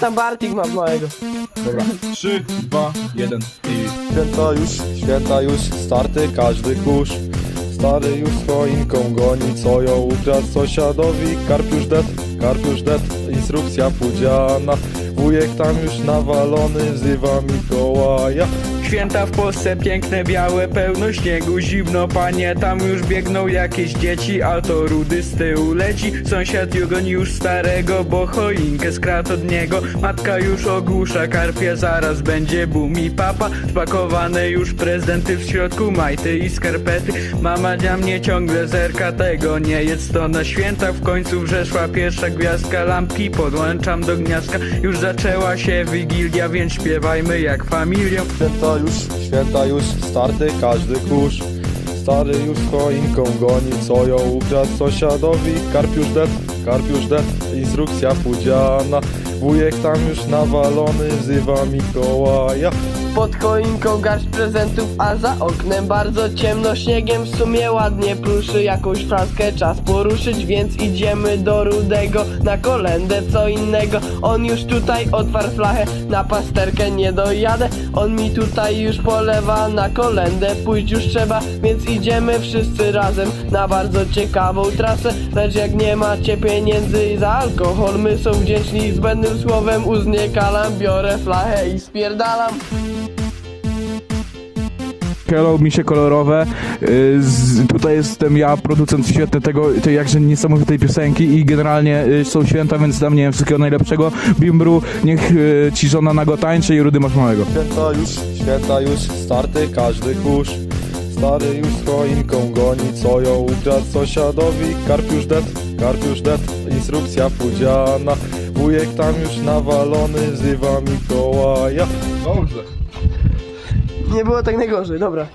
tam Bartik ma małego. Dobra. 3, 2, 1 i... Święta już, święta już, starty każdy kurz Stary już choinką goni, co ją ukradł sąsiadowi Karpiusz det, karpiusz det, instrukcja pudziana Wujek tam już nawalony, wzywa Mikołaja Święta w Polsce piękne, białe, pełno śniegu, zimno, panie, tam już biegną jakieś dzieci, a to rudy z tyłu leci. Sąsiad goni już starego, bo choinkę skradł od niego. Matka już ogłusza karpia, zaraz będzie boom i papa. Spakowane już prezenty w środku, majty i skarpety. Mama dla mnie ciągle zerka, tego nie jest to na święta. W końcu wrzeszła pierwsza gwiazdka, lampki podłączam do gniazdka. Już zaczęła się wigilia, więc śpiewajmy jak familią. Święta już, święta już, starty każdy kurz. Stary już choinką goni, co ją ukradł sąsiadowi. Karpiusz det, karpiusz det, instrukcja pudziana Wujek tam już nawalony, wzywa Mikołaja. Pod choinką garść prezentów, a za oknem bardzo ciemno Śniegiem w sumie ładnie pruszy, jakąś fraskę czas poruszyć Więc idziemy do Rudego. Na kolendę, co innego On już tutaj otwarł flachę, na pasterkę nie dojadę On mi tutaj już polewa, na kolendę pójść już trzeba Więc idziemy wszyscy razem na bardzo ciekawą trasę. Lecz jak nie macie pieniędzy za alkohol, my są wdzięczni zbędnym słowem uzniekalam Biorę flachę i spierdalam Hello, misie kolorowe. Y, Z, tutaj jestem ja, producent świetny tego, tej jakże niesamowitej piosenki i generalnie y, są święta, więc dla mnie wszystkiego najlepszego. Bimbru, niech y, ci żona nago tańczy i rudy masz małego. Święta już, święta już, starty każdy kurz Stary już z choinką goni, co ją ukradł sąsiadowi Karpiusz det, karpiusz det, instrukcja pudziana Wujek tam już nawalony, wzywa Mikołaja Dobrze. Nie było tak najgorzej, dobra.